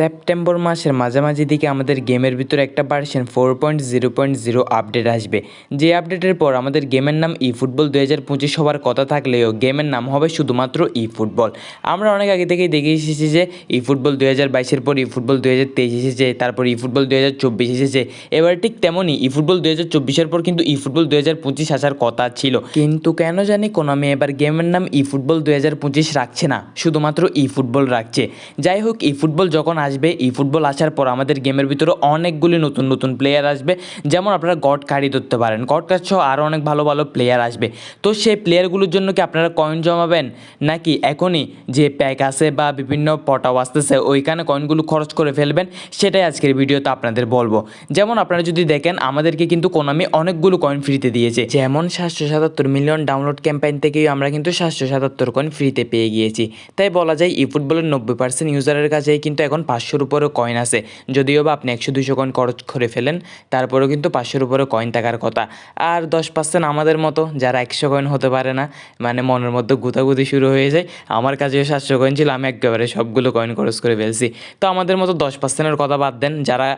September মাসের মাঝামাঝি দিকে আমাদের গেমের ভিতরে একটা version four point zero point zero update আসবে। যে আপডেটের পর আমাদের গেমের নাম ই ফুটবল দু হাজার পঁচিশ হওয়ার কথা থাকলেও গেমের নাম হবে শুধুমাত্র ই ফুটবল আমরা অনেক আগে থেকেই দেখে এসেছি যে ই ফুটবল দু হাজার বাইশের পর ই ফুটবল দু হাজার তেইশ এসেছে, তারপর ই ফুটবল দু হাজার চব্বিশ এসেছে। এবার ঠিক তেমনই ই ফুটবল দু হাজার চব্বিশের পর কিন্তু ই ফুটবল দু হাজার পঁচিশ আসার কথা ছিল। কিন্তু কেন জানি কোনামি এবার গেমের নাম ই ফুটবল দু হাজার পঁচিশ রাখছে না, শুধুমাত্র ই ফুটবল রাখছে। যাই হোক ই ফুটবল যখন আসবে ই ফুটবল আসার পর আমাদের গেমের ভিতরে অনেকগুলি নতুন নতুন প্লেয়ার আসবে। যেমন আপনারা গড কার্ডই ধরতে পারেন। গড কার্ড সহ আরও অনেক ভালো ভালো প্লেয়ার আসবে। তো সেই প্লেয়ারগুলোর জন্য কি আপনারা কয়েন জমাবেন? নাকি এখনই যে প্যাক আছে বা বিভিন্ন পটাও আসতেছে, ওইখানে কয়েনগুলো খরচ করে ফেলবেন? সেটাই আজকের ভিডিওতে আপনাদের বলব। যেমন আপনারা যদি দেখেন, আমাদেরকে কিন্তু কোনামি অনেকগুলো কয়েন ফ্রিতে দিয়েছে। যেমন সাতশো সাতাত্তর মিলিয়ন ডাউনলোড ক্যাম্পেইন থেকেই আমরা কিন্তু সাতশো সাতাত্তর কয়েন ফ্রিতে পেয়ে গিয়েছি। তাই বলা যায় ই ফুটবলের নব্বই পার্সেন্ট ইউজারের কাছেই কিন্তু এখন পাঁচশোর উপরে কয়েন আছে। যদিও বা আপনি একশো দুশো কয়েন খরচ করে ফেলেন, তারপরেও কিন্তু পাঁচশোর উপরে কয়েন থাকার কথা। আর দশ পার্সেন্ট আমাদের মতো, যারা একশো কয়েন হতে পারে না মানে মনের মধ্যে গুতাগুতি শুরু হয়ে যায়, আমার কাছেও সাতশো কয়েন ছিল, আমি একেবারে সবগুলো কয়েন খরচ করে ফেলছি। তো আমাদের মতো দশ পার্সেন্টের কথা বাদ দেন, যারা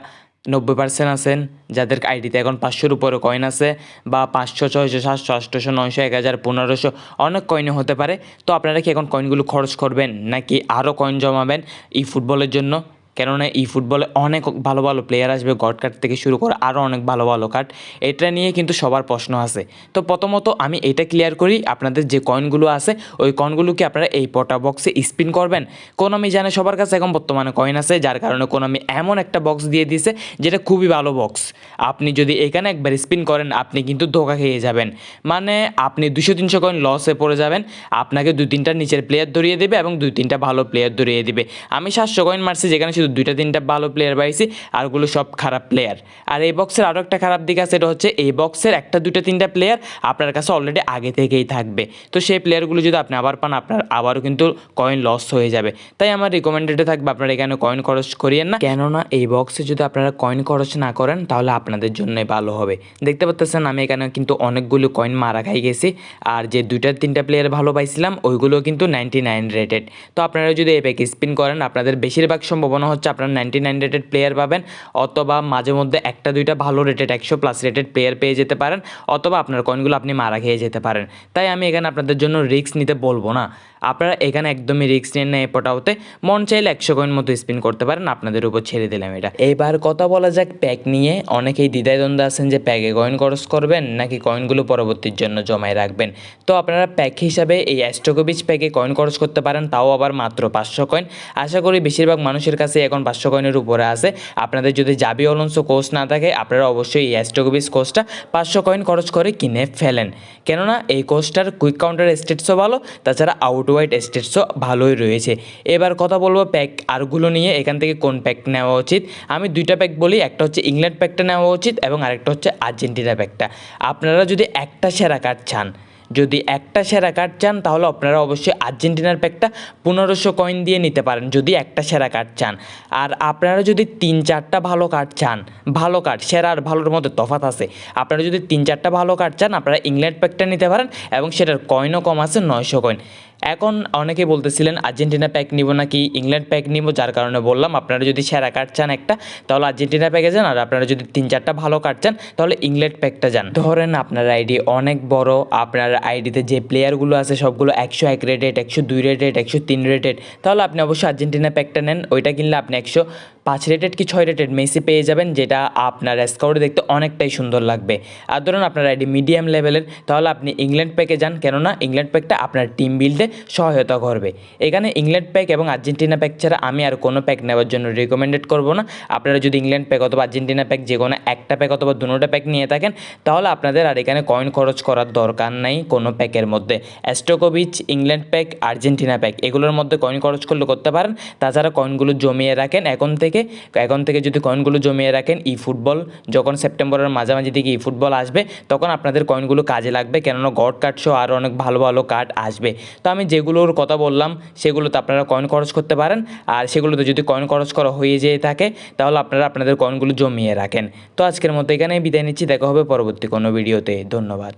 নব্বই পার্সেন্ট আছেন, যাদের আইডিতে এখন পাঁচশোর উপরে কয়েন আছে বা পাঁচশো, ছয়শো, সাতশো, আটশোশো, নয়শো, এক হাজার, পনেরোশো অনেক কয়েনে হতে পারে। তো আপনারা কি এখন কয়েনগুলো খরচ করবেন নাকি আরও কয়েন জমাবেন এই ফুটবলের জন্য? কেননা এই ফুটবলে অনেক ভালো ভালো প্লেয়ার আসবে, গড কার্ড থেকে শুরু করে আরও অনেক ভালো ভালো কার্ড এটা নিয়ে কিন্তু সবার প্রশ্ন আছে। তো প্রথমত আমি এটা ক্লিয়ার করি, আপনাদের যে কয়েনগুলো আছে, ওই কয়েনগুলোকে আপনারা এই পটা বক্সে স্পিন করবেন? কোন আমি জানে সবার কাছে এখন বর্তমানে কয়েন আছে, যার কারণে কোন আমি এমন একটা বক্স দিয়ে দিছে, যেটা খুবই ভালো বক্স আপনি যদি এখানে একবার স্পিন করেন, আপনি কিন্তু ধোকা খেয়ে যাবেন। মানে আপনি দুশো তিনশো কয়েন লসে পড়ে যাবেন, আপনাকে দুই তিনটা নিচের প্লেয়ার ধরিয়ে দেবে এবং দুই তিনটা ভালো প্লেয়ার ধরিয়ে দেবে। আমি সাতশো কয়েন মারছি, যেখানে শুধু দুইটা, তিনটা ভালো প্লেয়ার পাইছি, আরগুলো সব খারাপ প্লেয়ার আর এই বক্সের আরও একটা খারাপ দিক আছে, এটা হচ্ছে এই বক্সের একটা, দুইটা, তিনটা প্লেয়ার আপনার কাছে অলরেডি আগে থেকেই থাকবে। তো সেই প্লেয়ারগুলো যদি আপনি আবার পান, আপনার আবারও কিন্তু কয়েন লস হয়ে যাবে। তাই আমার রিকমেন্ডেডে থাকবে, আপনারা এখানে কয়েন খরচ করিয়েন না। কেননা এই বক্সে যদি আপনারা কয়েন খরচ না করেন, তাহলে আপনাদের জন্যই ভালো হবে। দেখতে পাচ্ছেন আমি এখানে কিন্তু অনেকগুলো কয়েন মারা খাই গেছি। আর যে দুইটা, তিনটা প্লেয়ার ভালো পাইছিলাম, ওইগুলো কিন্তু নাইনটি নাইন রেটেড তো আপনারা যদি এই প্যাক স্পিন করেন, আপনাদের বেশিরভাগ সম্ভাবনা হচ্ছে আপনারা নাইনটি নাইন রেটেড প্লেয়ার পাবেন, অথবা মাঝে মধ্যে একটা, দুইটা ভালো রেটেড একশো প্লাস রেটেড প্লেয়ার পেয়ে যেতে পারেন, অথবা আপনার কয়েনগুলো আপনি মারা খেয়ে যেতে পারেন। তাই আমি এখানে আপনাদের জন্য রিস্ক নিতে বলব না। আপনারা এখানে একদমই রিস্ক নিয়ে নেয় পটাওতে। মন চাইলে একশো কয়েন মতো স্পিন করতে পারেন, আপনাদের উপর ছেড়ে দিলাম এটা। এবার কথা বলা যাক প্যাক নিয়ে। অনেকেই দ্বিধায় দ্বন্দ্ব আছেন যে প্যাকে কয়েন খরচ করবেন নাকি কয়েনগুলো পরবর্তীর জন্য জমায় রাখবেন। তো আপনারা প্যাক হিসাবে এই অ্যাস্ট্রোকোবিচ প্যাকে কয়েন খরচ করতে পারেন, তাও আবার মাত্র পাঁচশো কয়েন আশা করি বেশিরভাগ মানুষের কাছে এখন পাঁচশো কয়েনের উপরে আছে। আপনাদের যদি জাবি অলন্সো কোর্স না থাকে, আপনারা অবশ্যই এই অ্যাস্ট্রোকোবিচ কোর্সটা পাঁচশো কয়েন খরচ করে কিনে ফেলেন। কেননা এই কোর্সটার কুইক কাউন্টার স্টেটসও ভালো, তাছাড়া আউট ওয়াইড স্টেটসও ভালোই রয়েছে। এবার কথা বলব প্যাক আরগুলো নিয়ে, এখান থেকে কোন প্যাক নেওয়া উচিত? আমি দুইটা প্যাক বলি, একটা হচ্ছে ইংল্যান্ড প্যাকটা নেওয়া উচিত এবং আরেকটা হচ্ছে আর্জেন্টিনা প্যাকটা আপনারা যদি একটা সেরা কার্ড চান, যদি একটা সেরা কার্ড চান, তাহলে আপনারা অবশ্যই আর্জেন্টিনার প্যাকটা পনেরোশো কয়েন দিয়ে নিতে পারেন, যদি একটা সেরা কার্ড চান। আর আপনারা যদি তিন চারটা ভালো কার্ড চান, ভালো কার্ড সেরা আর ভালোর মধ্যে তফাত আছে, আপনারা যদি তিন চারটা ভালো কার্ড চান, আপনারা ইংল্যান্ড প্যাকটা নিতে পারেন এবং সেটার কয়েনও কম আছে নয়শো কয়েন এখন অনেকে বলতেছিলেন, আর্জেন্টিনা প্যাক নিব নাকি ইংল্যান্ড প্যাক নিব? যার কারণে বললাম, আপনারা যদি সেরা কার্ড চান একটা, তাহলে আর্জেন্টিনা প্যাকে যান, আর আপনারা যদি তিন চারটা ভালো কার্ড চান, তাহলে ইংল্যান্ড প্যাকটা যান। ধরেন আপনার আইডি অনেক বড়, আপনার আইডিতে যে প্লেয়ারগুলো আছে সবগুলো একশো এক রেটেড একশো দুই রেটেড একশো তিন রেটেড তাহলে আপনি অবশ্যই আর্জেন্টিনা প্যাকটা নেন। ওইটা কিনলে আপনি একশো পাঁচ রেটেড কি ছয় রেটেড মেসি পেয়ে যাবেন, যেটা আপনার স্কাউটে দেখতে অনেকটাই সুন্দর লাগবে। আর ধরুন আপনার আইডি মিডিয়াম লেভেলের তাহলে আপনি ইংল্যান্ড প্যাকে যান, কেননা ইংল্যান্ড প্যাকটা আপনার টিম বিল্ডে সহায়তা করবে। এখানে ইংল্যান্ড প্যাক এবং আর্জেন্টিনা প্যাক ছাড়া আমি আর কোনো প্যাক নেওয়ার জন্য রিকমেন্ডেড করব না। আপনারা যদি ইংল্যান্ড প্যাক অথবা আর্জেন্টিনা প্যাক যে কোনো একটা প্যাক অথবা দুটোটা প্যাক নিয়ে থাকেন, তাহলে আপনাদের আর এখানে কয়েন খরচ করার দরকার নাই কোনো প্যাকের মধ্যে। অ্যাস্টোকোভিচ ইংল্যান্ড প্যাক আর্জেন্টিনা প্যাক এগুলোর মধ্যে কয়েন খরচ করলে করতে পারেন। তাছাড়া কয়েনগুলো জমিয়ে রাখেন। এখন থেকে এখন থেকে যদি কয়েনগুলো জমিয়ে রাখেন ই ফুটবল যখন সেপ্টেম্বরের মাঝামাঝি দিকে ই ফুটবল আসবে, তখন আপনাদের কয়েনগুলো কাজে লাগবে। কেননা গড কার্ড সহ আরও অনেক ভালো ভালো কার্ড আসবে। তো আমি যেগুলোর কথা বললাম, সেগুলোতে আপনারা কয়েন খরচ করতে পারেন। আর সেগুলোতে যদি কয়েন খরচ করা হয়ে যেয়ে থাকে, তাহলে আপনারা আপনাদের কয়েনগুলো জমিয়ে রাখেন। তো আজকের মতো এখানে বিদায় নিচ্ছি, দেখা হবে পরবর্তী কোনো ভিডিওতে ধন্যবাদ।